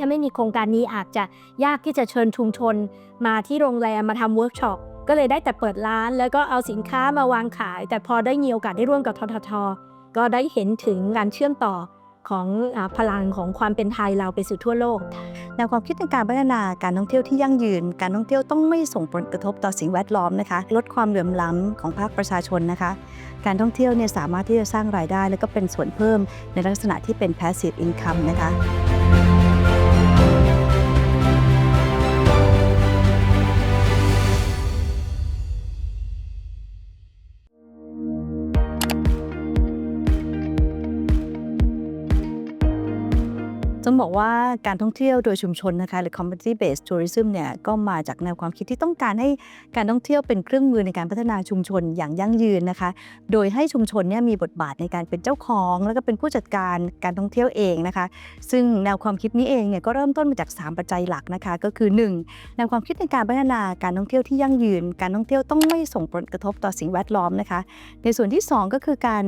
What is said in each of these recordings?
ถ้าไม่มีโครงการนี้อาจจะยากที่จะเชิญชุมชน มาที่โรงแรมมาทำเวิร์กช็อปก็เลยได้แต่เปิดร้าน แล้วก็เอาสินค้ามาวางขาย แต่พอได้มีโอกาสได้ร่วมกับททท ก็ได้เห็นถึงการเชื่อมต่อของอพลังของความเป็นไทยเราไปสู่ทั่วโลกแนวความคิดในการพัฒนาการท่องเที่ยวที่ยั่งยืน การท่องเที่ยวต้องไม่ส่งผลกระทบต่อสิ่งแวดล้อมนะคะ ลดความเหลื่อมล้ำของภาคประชาชนนะคะ การท่องเที่ยวเนี่ยสามารถที่จะสร้างรายได้ และก็เป็นส่วนเพิ่มในลักษณะที่เป็น passive income นะคะ บอกว่าการท่องเที่ยวโดยชุมชนนะคะหรือ community based tourism เนี่ยก็มาจากแนวความคิดที่ต้องการให้การท่องเที่ยวเป็นเครื่องมือในการพัฒนาชุมชนอย่างยั่งยืนนะคะ โดยให้ชุมชนเนี่ยมีบทบาทในการเป็นเจ้าของ แล้วก็เป็นผู้จัดการการท่องเที่ยวเองนะคะ ซึ่งแนวความคิดนี้เองเนี่ยก็เริ่มต้นมาจาก 3 ปัจจัยหลักนะคะก็คือ 1. แนวความคิดในการพัฒนาการท่องเที่ยวที่ยั่งยืน การท่องเที่ยวต้องไม่ส่งผลกระทบต่อสิ่งแวดล้อมนะคะ ในส่วนที่ 2 ก็คือการ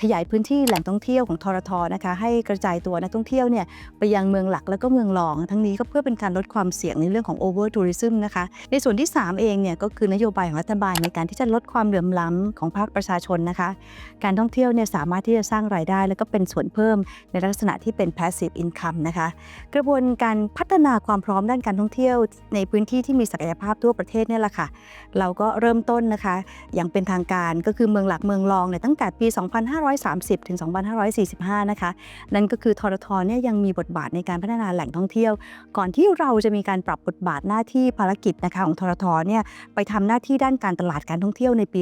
ขยายพื้นที่แหล่งท่องเที่ยวของทรทนะคะให้กระจายตัวนักท่องเที่ยวเนี่ยไปยังเมืองหลักแล้วก็เมืองรอง ทั้งนี้ก็เพื่อเป็นการลดความเสี่ยงในเรื่องของ over tourism นะคะ ในส่วนที่ 3 เองเนี่ยก็คือนโยบายของรัฐบาลในการที่จะลดความเหลื่อมล้ำของภาคประชาชนนะคะ การท่องเที่ยวเนี่ยสามารถที่จะสร้างรายได้ แล้วก็เป็นส่วนเพิ่มในลักษณะที่เป็น passive income นะคะ กระบวนการพัฒนาความพร้อมด้านการท่องเที่ยว ในพื้นที่ที่มีศักยภาพทั่วประเทศเนี่ยแหละค่ะ เราก็เริ่มต้นนะคะ อย่างเป็นทางการก็คือเมืองหลักเมืองรองเนี่ยตั้งแต่ปี 2530 ถึง 2545 นะคะ นั่นก็คือทรทเนี่ยยังมีบทบาทในการพัฒนาแหล่งท่องเที่ยว ก่อนที่เราจะมีการปรับบทบาทหน้าที่ภารกิจนะคะของทรทเนี่ยไปทำหน้าที่ด้านการตลาดการท่องเที่ยวในปี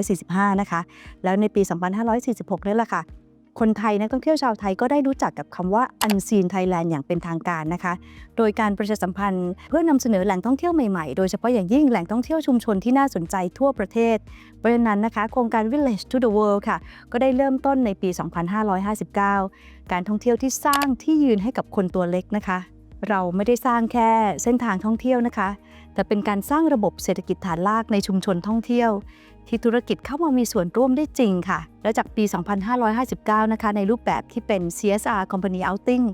2545 นะคะ แล้วในปี 2546นี่แหละค่ะ คนไทยนักท่องเที่ยวชาวไทยก็ได้รู้จักกับคำว่า Unseen Thailand อย่างเป็นทางการนะคะ โดยการประชาสัมพันธ์เพื่อนำเสนอแหล่งท่องเที่ยวใหม่ๆ โดยเฉพาะอย่างยิ่งแหล่งท่องเที่ยวชุมชนที่น่าสนใจทั่วประเทศ เพราะฉะนั้นนะคะ โครงการ Village to the World ค่ะ ก็ได้เริ่มต้นในปี 2559 การท่องเที่ยวที่สร้างที่ยืนให้กับคนตัวเล็กนะคะ เราไม่ได้สร้างแค่เส้นทางท่องเที่ยวนะคะ แต่เป็นการสร้างระบบเศรษฐกิจฐานรากในชุมชนท่องเที่ยว ที่ธุรกิจเข้ามามีส่วนร่วมได้จริงค่ะ และจากปี 2559 นะคะ ในรูปแบบที่เป็น CSR Company Outing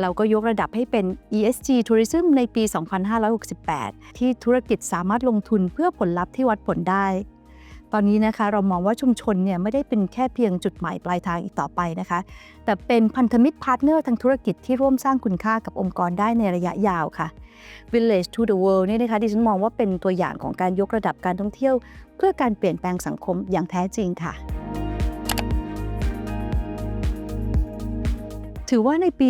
เราก็ยกระดับให้เป็น ESG Tourism ในปี 2568 ที่ธุรกิจสามารถลงทุนเพื่อผลลัพธ์ที่วัดผลได้ ตอนนี้นะคะเรามองว่าชุมชนเนี่ยไม่ได้เป็นแค่เพียงจุดหมายปลายทางอีกต่อไปนะคะ แต่เป็นพันธมิตรพาร์ทเนอร์ทางธุรกิจที่ร่วมสร้างคุณค่ากับองค์กรได้ในระยะยาวค่ะ Village to the World เนี่ยนะคะดิฉันมองว่าเป็นตัวอย่างของการยกระดับการท่องเที่ยว พื่อการเปลี่ยนแปลงสังคมอย่างแท้จริงค่ะ ถือว่าในปี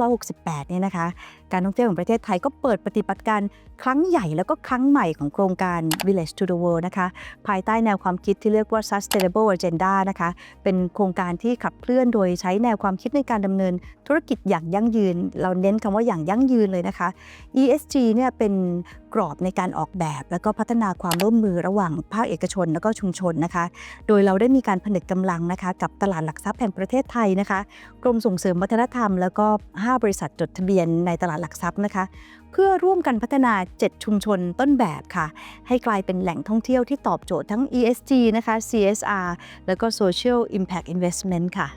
2568 เนี่ยนะคะ การท่องเที่ยวของประเทศไทยก็เปิดปฏิบัติการครั้งใหญ่แล้วก็ครั้งใหม่ของโครงการ Village to the World นะคะ ภายใต้แนวความคิดที่เรียกว่า Sustainable Agenda นะคะ เป็นโครงการที่ขับเคลื่อนโดยใช้แนวความคิดในการดำเนินธุรกิจอย่างยั่งยืน เราเน้นคำว่าอย่างยั่งยืนเลยนะคะ ESG เนี่ยเป็น กรอบในการออกแบบ แล้วก็พัฒนาความร่วมมือระหว่างภาคเอกชนแล้วก็ชุมชนนะคะ โดยเราได้มีการผนึกกำลังนะคะ กับตลาดหลักทรัพย์แห่งประเทศไทยนะคะ กรมส่งเสริมวัฒนธรรม แล้วก็ 5 บริษัทจดทะเบียนในตลาดหลักทรัพย์นะคะ เพื่อร่วมกันพัฒนา 7 ชุมชนต้นแบบค่ะ ให้กลายเป็นแหล่งท่องเที่ยวที่ตอบโจทย์ทั้ง ESG นะคะ CSR แล้วก็ Social Impact Investment ค่ะ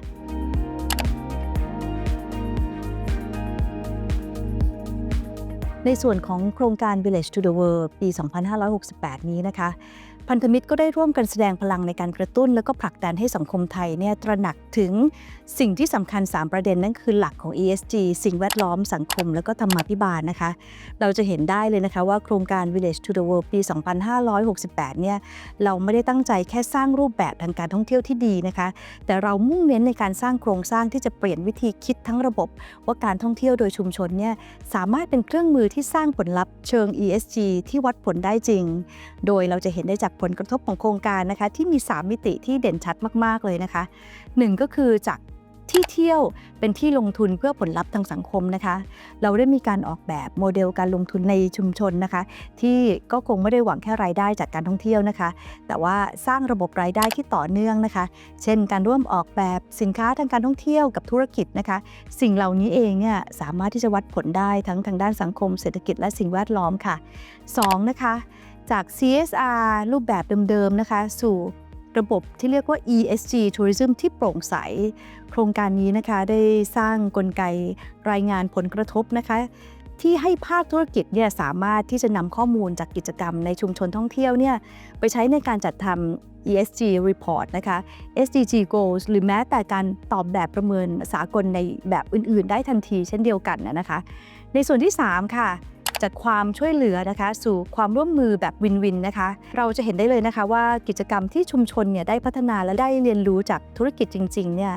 ในส่วนของโครงการ Village to the World ปี 2568 นี้นะคะ พันธมิตรก็ได้ร่วมกันแสดงพลังในการกระตุ้น แล้วก็ผลักดันให้สังคมไทยเนี่ยตระหนักถึงสิ่งที่สำคัญ 3 ประเด็นนั่นคือหลักของ ESG สิ่งแวดล้อมสังคม แล้วก็ธรรมาภิบาลนะคะ เราจะเห็นได้เลยนะคะว่าโครงการ Village to the World ปี 2568 เนี่ยเราไม่ได้ตั้งใจแค่สร้างรูปแบบทางการท่องเที่ยวที่ดีนะคะ แต่เรามุ่งเน้นในการสร้างโครงสร้างที่จะเปลี่ยนวิธีคิดทั้งระบบ ว่าการท่องเที่ยวโดยชุมชนเนี่ยสามารถเป็นเครื่องมือที่สร้างผลลัพธ์เชิง ESG ที่วัดผลได้จริง โดยเราจะเห็นได้จากผลกระทบของโครงการนะคะที่มี 3 มิติที่เด่นชัดมากๆเลยนะคะ 1 ก็คือจากที่เที่ยวเป็นที่ลงทุนเพื่อผลลัพธ์ทางสังคมนะคะ เราได้มีการออกแบบโมเดลการลงทุนในชุมชนนะคะ ที่ก็คงไม่ได้หวังแค่รายได้จากการท่องเที่ยวนะคะ แต่ว่าสร้างระบบรายได้ที่ต่อเนื่องนะคะ เช่น การร่วมออกแบบสินค้าทางการท่องเที่ยวกับธุรกิจนะคะ สิ่งเหล่านี้เองเนี่ยสามารถที่จะวัดผลได้ทั้งทางด้านสังคม เศรษฐกิจและสิ่งแวดล้อมค่ะ 2. นะคะ จาก CSR รูปแบบเดิมๆนะคะสู่ระบบที่เรียกว่า ESG Tourism ที่โปร่งใส โครงการนี้นะคะได้สร้างกลไกรายงานผลกระทบนะคะ ที่ให้ภาคธุรกิจเนี่ยสามารถที่จะนำข้อมูลจากกิจกรรมในชุมชนท่องเที่ยวเนี่ยไปใช้ในการจัดทำ ESG report นะคะ SDG goals หรือแม้แต่การตอบแบบประเมินสากลในแบบอื่น ๆ ได้ทันทีเช่นเดียวกันนะคะ ในส่วนที่ 3 ค่ะ จัดความช่วยเหลือนะคะ สู่ความร่วมมือแบบวินวินนะคะ เราจะเห็นได้เลยนะคะว่ากิจกรรมที่ชุมชนเนี่ยได้พัฒนาและได้เรียนรู้จากธุรกิจจริงๆเนี่ย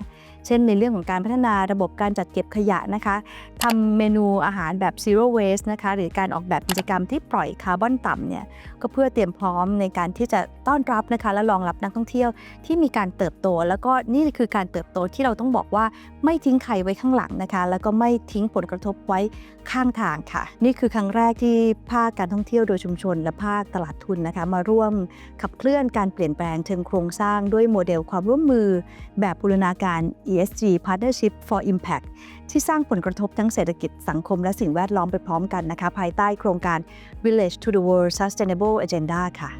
เช่นในเรื่องของการพัฒนาระบบการจัดเก็บขยะนะคะทำเมนูอาหารแบบ zero waste นะคะหรือการออกแบบกิจกรรมที่ปล่อยคาร์บอนต่ำเนี่ยก็เพื่อเตรียมพร้อมในการที่จะต้อนรับนะคะและรองรับนักท่องเที่ยวที่มีการเติบโต แล้วก็นี่คือการเติบโตที่เราต้องบอกว่าไม่ทิ้งใครไว้ข้างหลังนะคะ แล้วก็ไม่ทิ้งผลกระทบไว้ข้างทางค่ะ นี่คือครั้งแรกที่ภาคการท่องเที่ยวโดยชุมชน และภาคตลาดทุนนะคะ มาร่วมขับเคลื่อนการเปลี่ยนแปลงเชิงโครงสร้างด้วยโมเดลความร่วมมือแบบบูรณาการ ESG Partnership for Impact ที่สร้างผลกระทบทั้งเศรษฐกิจสังคมและสิ่งแวดล้อมไปพร้อมกันนะคะ ภายใต้โครงการ Village to the World Sustainable Agenda ค่ะ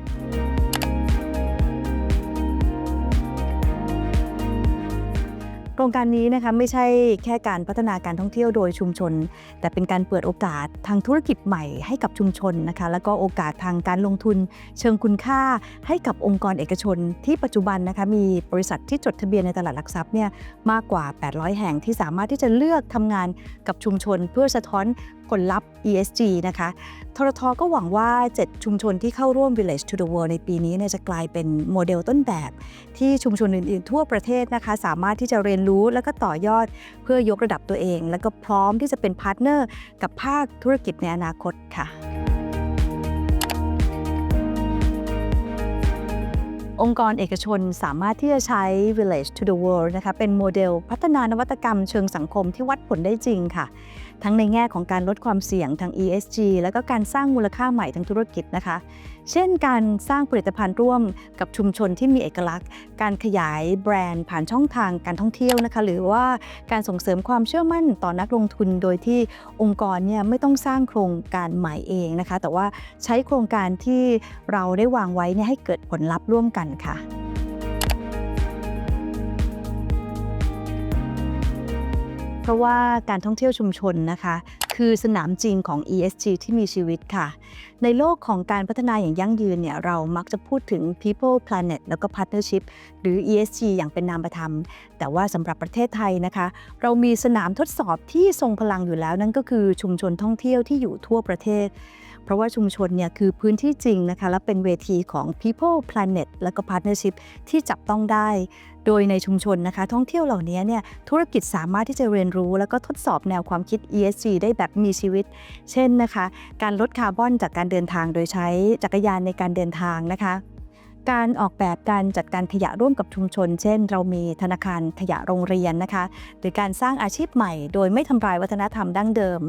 ครงการนี้นะคะไม่ใช่แค่การพัฒนาการท่องเที่ยวโดยชุมชน แต่เป็นการเปิดโอกาสทางธุรกิจใหม่ให้กับชุมชนนะคะแล้วก็โอกาสทางการลงทุน เชิงคุณค่าให้กับองค์กรเอกชน ที่ปัจจุบันนะคะมีบริษัทที่จดทะเบียนในตลาดหลักทรัพย์เนี่ยมากกว่า 800 แห่งที่สามารถที่จะเลือกทำงานกับชุมชน เพื่อสะท้อน ผลลัพธ์ ESG นะคะ ทรทก็หวังว่า 7 ชุมชนที่เข้าร่วม Village to the World ในปีนี้เนี่ยจะกลายเป็นโมเดลต้นแบบ ที่ชุมชนอื่นๆ ทั่วประเทศนะคะ สามารถที่จะเรียนรู้แล้วก็ต่อยอดเพื่อยกระดับตัวเอง แล้วก็พร้อมที่จะเป็นพาร์ทเนอร์กับภาคธุรกิจในอนาคตค่ะองค์กรเอกชนสามารถที่จะใช้ Village to the World นะคะเป็นโมเดลพัฒนานวัตกรรมเชิงสังคมที่วัดผลได้จริงค่ะ ทั้งในแง่ของการลดความเสี่ยงทาง ESG แล้วก็การสร้างมูลค่าใหม่ทางธุรกิจนะคะ เช่นการสร้างผลิตภัณฑ์ร่วมกับชุมชนที่มีเอกลักษณ์ การขยายแบรนด์ผ่านช่องทางการท่องเที่ยวนะคะ หรือว่าการส่งเสริมความเชื่อมั่นต่อนักลงทุน โดยที่องค์กรเนี่ยไม่ต้องสร้างโครงการใหม่เองนะคะ แต่ว่าใช้โครงการที่เราได้วางไว้เนี่ยให้เกิดผลลัพธ์ร่วมกันค่ะ ราะว่าการท่องเที่ยวชุมชนนะคะ คือสนามจริงของ ESG ที่มีชีวิตค่ะ ในโลกของการพัฒนาอย่างยั่งยืนเนี่ยเรามักจะพูดถึง people planet แล้วก็ partnership หรือ ESG อย่างเป็นนามธรรม แต่ว่าสำหรับประเทศไทยนะคะ เรามีสนามทดสอบที่ทรงพลังอยู่แล้วนั่นก็คือชุมชนท่องเที่ยวที่อยู่ทั่วประเทศ เพราะว่าชุมชนเนี่ยคือพื้นที่จริงนะคะและเป็นเวทีของ people planet แล้วก็ partnership ที่จับต้องได้ โดยในชุมชนนะคะ ท่องเที่ยวเหล่านี้เนี่ยธุรกิจสามารถที่จะเรียนรู้ แล้วก็ทดสอบแนวความคิด ESG ได้แบบมีชีวิต เช่นนะคะ การลดคาร์บอนจากการเดินทางโดยใช้จักรยานในการเดินทางนะคะการออกแบบการจัดการขยะร่วมกับชุมชน เช่น เรามีธนาคารขยะโรงเรียนนะคะ หรือการสร้างอาชีพใหม่ โดยไม่ทำลายวัฒนธรรมดั้งเดิม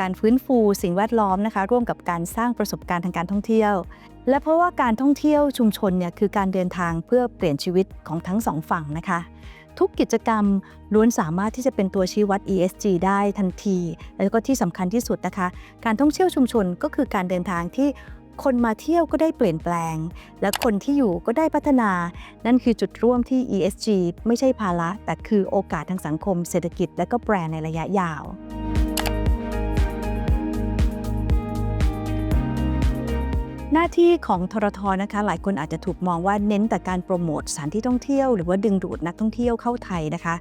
การฟื้นฟูสิ่งแวดล้อมนะคะ ร่วมกับการสร้างประสบการณ์ทางการท่องเที่ยว และเพราะว่าการท่องเที่ยวชุมชนเนี่ยคือการเดินทางเพื่อเปลี่ยนชีวิตของทั้งสองฝั่งนะคะ ทุกกิจกรรมล้วนสามารถที่จะเป็นตัวชี้วัด ESG ได้ทันที แล้วก็ที่สำคัญที่สุดนะคะ การท่องเที่ยวชุมชนก็คือการเดินทางที่คนมาเที่ยวก็ได้เปลี่ยนแปลง และคนที่อยู่ก็ได้พัฒนา นั่นคือจุดร่วมที่ ESG ไม่ใช่ภาระ แต่คือโอกาสทางสังคม เศรษฐกิจ และก็แบรนด์ในระยะยาว หน้าที่ของทรทนะคะ หลายคนอาจจะถูกมองว่าเน้นแต่การโปรโมทสถานที่ท่องเที่ยว หรือว่าดึงดูดนักท่องเที่ยวเข้าไทยนะคะ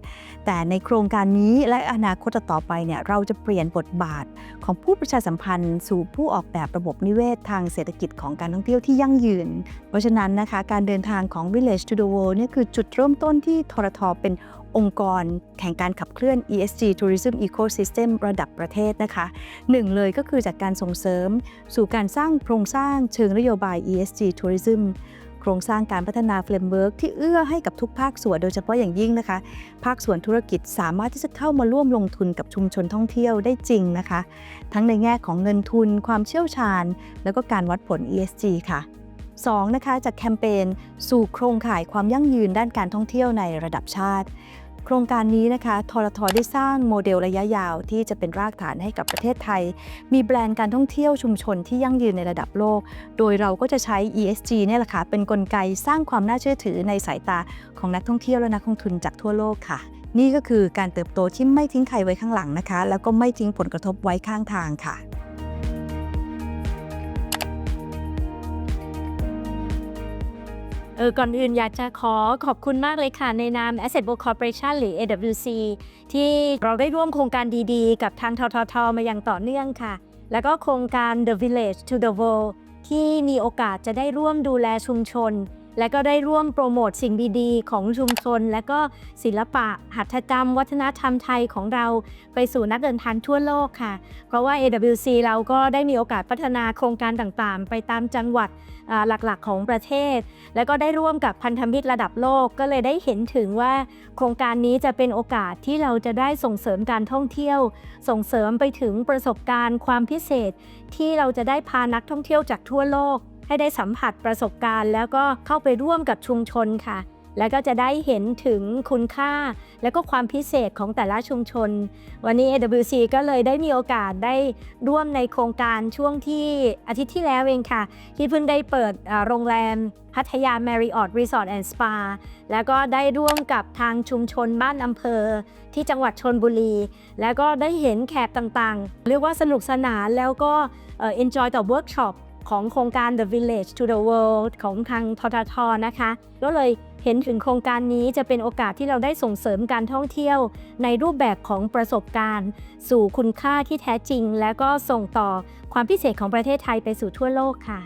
แต่ในโครงการนี้และอนาคตต่อไปเนี่ยเราจะเปลี่ยนบทบาทของผู้ประชาสัมพันธ์ สู่ผู้ออกแบบระบบนิเวศ ทางเศรษฐกิจของการท่องเที่ยวที่ยั่งยืน เพราะฉะนั้นนะคะการเดินทางของ Village to the World เนี่ยคือจุดเริ่มต้นที่ทรทเป็น องค์กรแข่งการขับเคลื่อน ESG Tourism Ecosystem ระดับประเทศนะคะหนึ่งเลยก็คือจากการส่งเสริม สู่การสร้างโครงสร้างเชิงนโยบาย ESG Tourism โครงสร้างการพัฒนาเฟรมเวิร์กที่เอื้อให้กับทุกภาคส่วนโดยเฉพาะอย่างยิ่งนะคะ ภาคส่วนธุรกิจสามารถที่จะเข้ามาร่วมลงทุนกับชุมชนท่องเที่ยวได้จริงนะคะ ทั้งในแง่ของเงินทุน ความเชี่ยวชาญ แล้วก็การวัดผล ESG ค่ะ 2. นะคะจากแคมเปญสู่โครงข่ายความยั่งยืนด้านการท่องเที่ยวในระดับชาติ โครงการนี้นะคะทรทได้สร้างโมเดลระยะยาวที่จะเป็นรากฐานให้กับประเทศไทย มีแบรนด์การท่องเที่ยวชุมชนที่ยั่งยืนในระดับโลก โดยเราก็จะใช้ ESG เนี่ยแหละค่ะเป็นนกลไกสร้างความน่าเชื่อถือในสายตาของนักท่องเที่ยวและนักลงทุนจากทั่วโลกค่ะ นี่ก็คือการเติบโตที่ไม่ทิ้งใครไว้ข้างหลังนะคะ แล้วก็ไม่ทิ้งผลกระทบไว้ข้างทางค่ะ เออก่อนอื่นอยากจะขอขอบคุณมากเลยค่ะ ในนาม Asset Book Corporation หรือ AWC ที่เราได้ร่วมโครงการดีๆ กับทางทททมาอย่างต่อเนื่องค่ะ แล้วก็โครงการ The Village to the World ที่มีโอกาสจะได้ร่วมดูแลชุมชน และก็ได้ร่วมโปรโมทสิ่งดีๆ ของชุมชน และก็ศิลปะ หัตถกรรม วัฒนธรรมไทยของเราไปสู่นักเดินทางทั่วโลกค่ะ เพราะว่า AWC เราก็ได้มีโอกาสพัฒนาโครงการต่างๆ ไปตามจังหวัดหลักๆ ของประเทศ แล้วก็ได้ร่วมกับพันธมิตรระดับโลกก็เลยได้เห็นถึงว่าโครงการนี้จะเป็นโอกาสที่เราจะได้ส่งเสริมการท่องเที่ยว ส่งเสริมไปถึงประสบการณ์ความพิเศษ ที่เราจะได้พานักท่องเที่ยวจากทั่วโลก ให้ได้สัมผัสประสบการณ์ แล้วก็เข้าไปร่วมกับชุมชนค่ะ แล้วก็จะได้เห็นถึงคุณค่า และก็ความพิเศษของแต่ละชุมชน วันนี้ AWC ก็เลยได้มีโอกาสได้ร่วมในโครงการช่วงที่อาทิตย์ที่แล้วเองค่ะ ที่เพิ่งได้เปิดโรงแรมพัทยา Marriott Resort and Spa แล้วก็ได้ร่วมกับทางชุมชนบ้านอำเภอ ที่จังหวัดชนบุรี แล้วก็ได้เห็นแขกต่างๆ เรียกว่าสนุกสนานแล้วก็เอ่อ enjoy ต่อ workshop ของโครงการ The Village to the World ของทางทททนะคะ ก็เลยเห็นถึงโครงการนี้จะเป็นโอกาสที่เราได้ส่งเสริมการท่องเที่ยว ในรูปแบบของประสบการณ์ สู่คุณค่าที่แท้จริง และก็ส่งต่อความพิเศษของประเทศไทยไปสู่ทั่วโลกค่ะ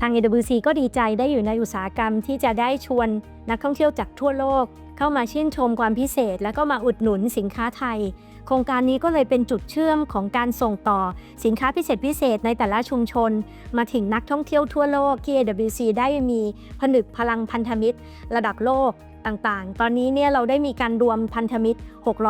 ทาง AWC ก็ดีใจได้อยู่ในอุตสาหกรรมที่จะได้ชวนนักท่องเที่ยวจากทั่วโลก เข้ามาชื่นชมความพิเศษ แล้วก็มาอุดหนุนสินค้าไทย โครงการนี้ก็เลยเป็นจุดเชื่อมของการส่งต่อสินค้าพิเศษพิเศษในแต่ละชุมชน มาถึงนักท่องเที่ยวทั่วโลกที่ AWC ได้มีผนึกพลังพันธมิตร ระดับโลกต่างๆ ตอนนี้เนี่ยเราได้มีการรวมพันธมิตร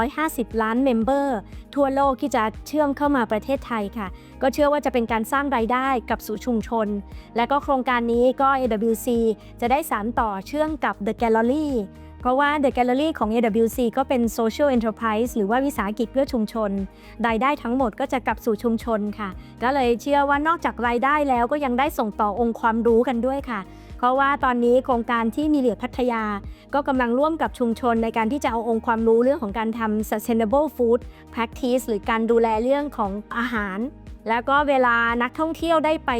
650 ล้านเมมเบอร์ ทั่วโลกที่จะเชื่อมเข้ามาประเทศไทยค่ะ ก็เชื่อว่าจะเป็นการสร้างรายได้กับสู่ชุมชน และก็โครงการนี้ก็ AWC จะได้สานต่อเชื่อมกับ The Gallery เพราะว่า The Gallery ของ AWC ก็เป็น Social Enterprise หรือว่าวิสาหกิจเพื่อชุมชน รายได้ทั้งหมดก็จะกลับสู่ชุมชนค่ะ ก็เลยเชื่อว่านอกจากรายได้แล้วก็ยังได้ส่งต่อองค์ความรู้กันด้วยค่ะ เพราะว่าตอนนี้โครงการที่มีเหลียพัทยา ก็กำลังร่วมกับชุมชนในการที่จะเอาองค์ความรู้เรื่องของการทำ sustainable food practice หรือการดูแลเรื่องของอาหาร แล้วก็เวลานักท่องเที่ยวได้ไป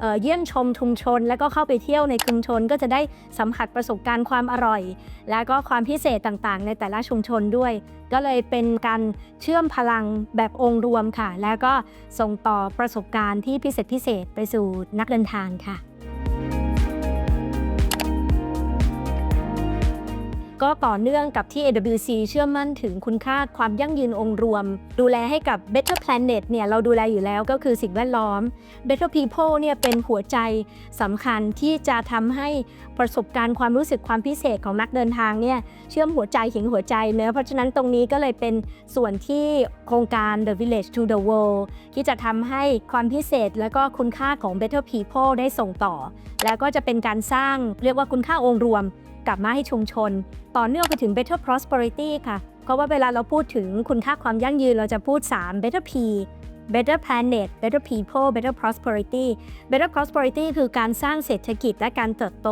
เเยี่ยมชมชุมชน แล้วก็เข้าไปเที่ยวในชุมชนก็จะได้สัมผัสประสบการณ์ความอร่อย และก็ความพิเศษต่างๆ ในแต่ละชุมชนด้วย ก็เลยเป็นการเชื่อมพลังแบบองค์รวมค่ะ แล้วก็ส่งต่อประสบการณ์ที่พิเศษพิเศษไปสู่นักเดินทางค่ะ ก็ต่อเนื่องกับที่ AWC เชื่อมั่นถึงคุณค่าความยั่งยืนองค์รวม ดูแลให้กับ Better Planet เนี่ยเราดูแลอยู่แล้วก็คือสิ่งแวดล้อม Better People เนี่ยเป็นหัวใจสำคัญที่จะทำให้ประสบการณ์ความรู้สึกความพิเศษของนักเดินทางเนี่ยเชื่อมหัวใจถึงหัวใจเนะเพราะฉะนั้นตรงนี้ก็เลยเป็นส่วนที่โครงการ The Village to the World ที่จะทำให้ความพิเศษและก็คุณค่าของ Better People ได้ส่งต่อ แล้วก็จะเป็นการสร้างเรียกว่าคุณค่าองค์รวม กลับมาให้ชุมชน ต่อเนื่องไปถึง Better Prosperity ค่ะ เพราะว่าเวลาเราพูดถึงคุณค่าความยั่งยืนเราจะพูด 3 Better P Better Planet Better People Better Prosperity Better Prosperity คือการสร้างเศรษฐกิจและการเติบโต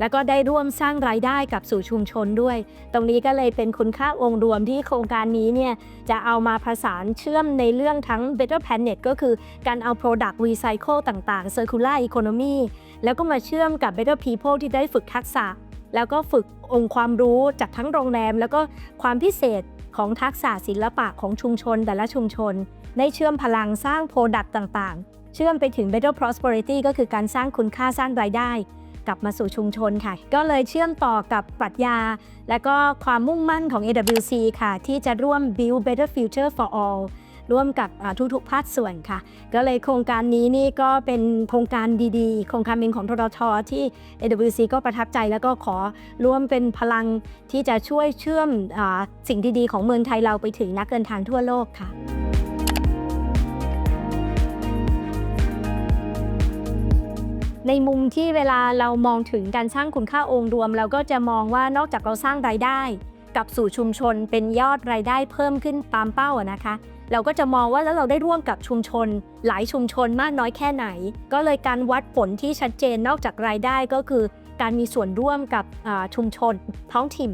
แล้วก็ได้ร่วมสร้างรายได้กับสู่ชุมชนด้วย ตรงนี้ก็เลยเป็นคุณค่าองค์รวมที่โครงการนี้เนี่ยจะเอามาผสานเชื่อมในเรื่องทั้ง Better Planet ก็คือการเอา Product Recycle ต่างๆ Circular Economy แล้วก็มาเชื่อมกับ Better People ที่ได้ฝึกทักษะ แล้วก็ฝึกองค์ความรู้จากทั้งโรงแรม แล้วก็ความพิเศษของทักษะศิลปะของชุมชนแต่ละชุมชน ได้เชื่อมพลังสร้างโปรดักต์ต่างๆ เชื่อมไปถึง Better Prosperity ก็คือการสร้างคุณค่าสร้างรายได้ กลับมาสู่ชุมชนค่ะ ก็เลยเชื่อมต่อกับปรัชญา และก็ความมุ่งมั่นของ AWC ค่ะ ที่จะร่วม Build Better Future for All ร่วมกับทุกๆภาคส่วนค่ะ ก็เลยโครงการนี้นี่ก็เป็นโครงการดีๆ โครงการหนึ่งของทททที่ AWC ก็ประทับใจแล้วก็ขอร่วมเป็นพลังที่จะช่วยเชื่อมอสิ่งดีๆ ของเมืองไทยเราไปถึงนักเดินทางทั่วโลกค่ะในมุมที่เวลาเรามองถึงการสร้างคุณค่าองค์รวม เราก็จะมองว่านอกจากเราสร้างรายได้ กับสู่ชุมชนเป็นยอดรายได้เพิ่มขึ้นตามเป้านะคะ เราก็จะมองว่าแล้วเราได้ร่วมกับชุมชน หลายชุมชนมากน้อยแค่ไหน ก็เลยการวัดผลที่ชัดเจนนอกจากรายได้ก็คือ การมีส่วนร่วมกับชุมชนท้องถิ่น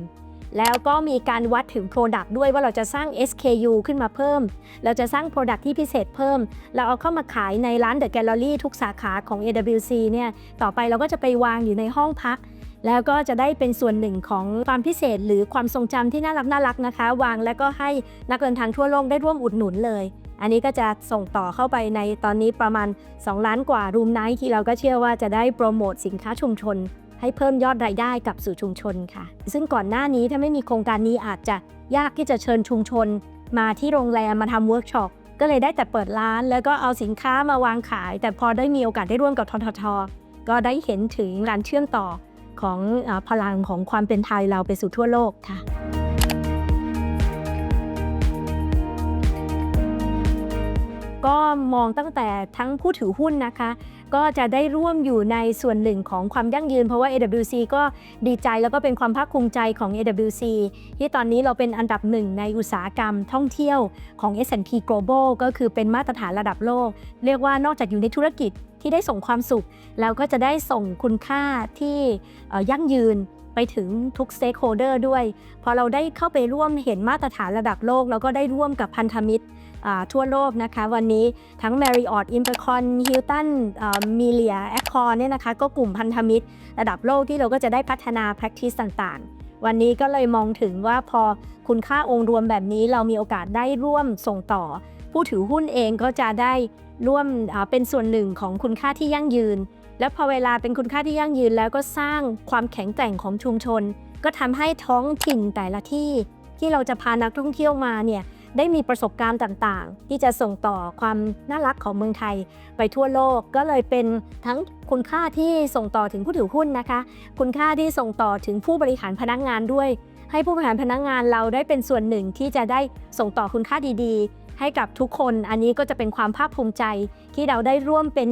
แล้วก็มีการวัดถึง Product ด้วยว่าเราจะสร้าง SKU ขึ้นมาเพิ่ม เราจะสร้าง Product ที่พิเศษเพิ่ม เราเอาเข้ามาขายในร้าน The Gallery ทุกสาขาของ AWC เนี่ย ต่อไปเราก็จะไปวางอยู่ในห้องพัก แล้วก็จะได้เป็นส่วนหนึ่งของความพิเศษ หรือความทรงจำที่น่ารักน่ารักนะคะ วางแล้วก็ให้นักเดินทางทั่วโลกได้ร่วมอุดหนุนเลย อันนี้ก็จะส่งต่อเข้าไปในตอนนี้ประมาณ 2 ล้านกว่ารูมไนท์ที่เราก็เชื่อว่าจะได้โปรโมทสินค้าชุมชน ให้เพิ่มยอดรายได้กลับสู่ชุมชนค่ะ ซึ่งก่อนหน้านี้ถ้าไม่มีโครงการนี้อาจจะยากที่จะเชิญชุมชน มาที่โรงแรมมาทำเวิร์กช็อปก็เลยได้แต่เปิดร้าน แล้วก็เอาสินค้ามาวางขาย แต่พอได้มีโอกาสได้ร่วมกับททท ก็ได้เห็นถึงการเชื่อมต่อ ของพลังของความเป็นไทยเราไปสู่ทั่วโลกค่ะ ก็มองตั้งแต่ทั้งผู้ถือหุ้นนะคะ ก็จะได้ร่วมอยู่ในส่วนหนึ่งของความยั่งยืน เพราะว่า AWC ก็ดีใจแล้วก็เป็นความภาคภูมิใจของ AWC ที่ตอนนี้เราเป็นอันดับหนึ่งในอุตสาหกรรมท่องเที่ยวของ S&P Global ก็คือเป็นมาตรฐานระดับโลก เรียกว่านอกจากอยู่ในธุรกิจที่ได้ส่งความสุข แล้วก็จะได้ส่งคุณค่าที่ยั่งยืน ไปถึงทุก stakeholder ด้วย พอเราได้เข้าไปร่วมเห็นมาตรฐานระดับโลก แล้วก็ได้ร่วมกับพันธมิตรทั่วโลกนะคะ วันนี้ทั้ง Marriott Intercon Hilton Melia Accor เนี่ยนะคะ ก็กลุ่มพันธมิตรระดับโลกที่เราก็จะได้พัฒนา practice ต่างๆ วันนี้ก็เลยมองถึงว่าพอคุณค่าองค์รวมแบบนี้เรามีโอกาสได้ร่วมส่งต่อ ผู้ถือหุ้นเองก็จะได้ร่วมเป็นส่วนหนึ่งของคุณค่าที่ยั่งยืน แล้วพอเวลาเป็นคุณค่าที่ยั่งยืนแล้วก็สร้างความแข็งแกร่งของชุมชน ก็ทำให้ท้องถิ่นแต่ละที่ ที่เราจะพานักท่องเที่ยวมาเนี่ยได้มีประสบการณ์ต่างๆ ที่จะส่งต่อความน่ารักของเมืองไทย ไปทั่วโลกก็เลยเป็นทั้งคุณค่าที่ส่งต่อถึงผู้ถือหุ้นนะคะ คุณค่าที่ส่งต่อถึงผู้บริหารพนักงานด้วย ให้ผู้บริหารพนักงานเราได้เป็นส่วนหนึ่งที่จะได้ส่งต่อคุณค่าดีๆ ให้กับทุกคน อันนี้ก็จะเป็นความภาคภูมิใจที่เราได้ร่วมเป็น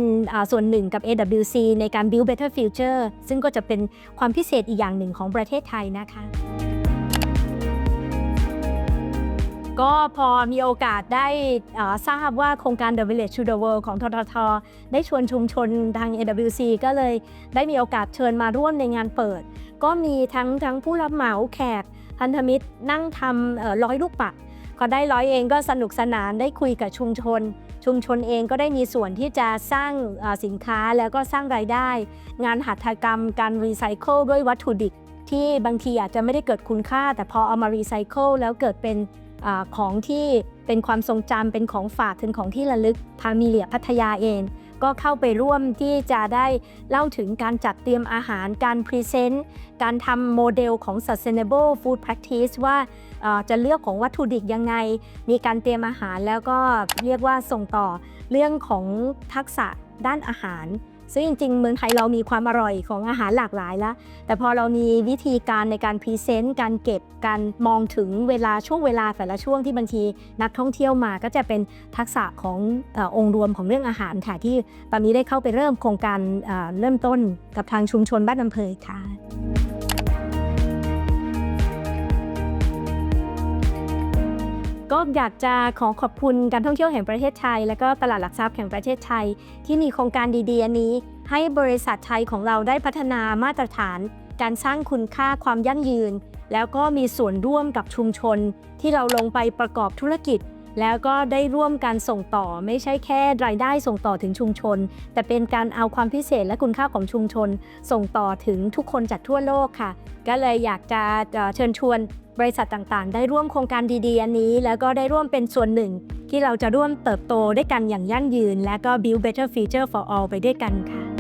ส่วนหนึ่งกับ AWC ในการ Build Better Future ซึ่งก็จะเป็นความพิเศษอีกอย่างหนึ่งของประเทศไทยนะคะ ก็พอมีโอกาสได้ทราบว่าโครงการ The Village to the World ของททท ได้ชวนชุมชนทาง AWC ก็เลยได้มีโอกาสเชิญมาร่วมในงานเปิด ก็มีทั้งทั้งผู้รับเหมาแขกพันธมิตรนั่งทำร้อยลูกปัด พอได้ร้อยเองก็สนุกสนานได้คุยกับชุมชน ชุมชนเองก็ได้มีส่วนที่จะสร้างสินค้าแล้วก็สร้างรายได้ งานหัตถกรรมการรีไซเคิลด้วยวัตถุดิบที่บางทีอาจจะไม่ได้เกิดคุณค่า แต่พอเอามารีไซเคิลแล้วเกิดเป็นอของที่เป็นความทรงจำเป็นของฝากเป็นของที่ระลึกทางมีเหลียพัทยาเอง ก็เข้าไปร่วมที่จะได้เล่าถึงการจัดเตรียมอาหารการพรีเซนต์การทำโมเดลของ sustainable food practice ว่า จะเลือกของวัตถุดิบยังไง มีการเตรียมอาหารแล้วก็เรียกว่าส่งต่อเรื่องของทักษะด้านอาหาร ซึ่งจริง ๆ เมืองไทยเรามีความอร่อยของอาหารหลากหลายแล้ว แต่พอเรามีวิธีการในการพรีเซนต์การเก็บการมองถึงเวลาช่วงเวลาแต่ละช่วงที่บางทีนักท่องเที่ยวมาก็จะเป็นทักษะขององค์รวมของเรื่องอาหารค่ะที่ตอนนี้ได้เข้าไปเริ่มโครงการเริ่มต้นกับทางชุมชนบ้านอำเภอค่ะ ก็อยากจะขอขอบคุณการท่องเที่ยวแห่งประเทศไทย และก็ตลาดหลักทรัพย์แห่งประเทศไทย ที่มีโครงการดีๆอันนี้ ให้บริษัทไทยของเราได้พัฒนามาตรฐาน การสร้างคุณค่าความยั่งยืน แล้วก็มีส่วนร่วมกับชุมชน ที่เราลงไปประกอบธุรกิจ แล้วก็ได้ร่วมการส่งต่อไม่ใช่แค่รายได้ส่งต่อถึงชุมชน แต่เป็นการเอาความพิเศษและคุณค่าของชุมชน ส่งต่อถึงทุกคนจากทั่วโลกค่ะ ก็เลยอยากจะเชิญชวน บริษัทต่างๆ ได้ร่วมโครงการดีๆอันนี้ แล้วก็ได้ร่วมเป็นส่วนหนึ่ง ที่เราจะร่วมเติบโตด้วยกันอย่างยั่งยืน และก็ build better future for all ไปด้วยกันค่ะ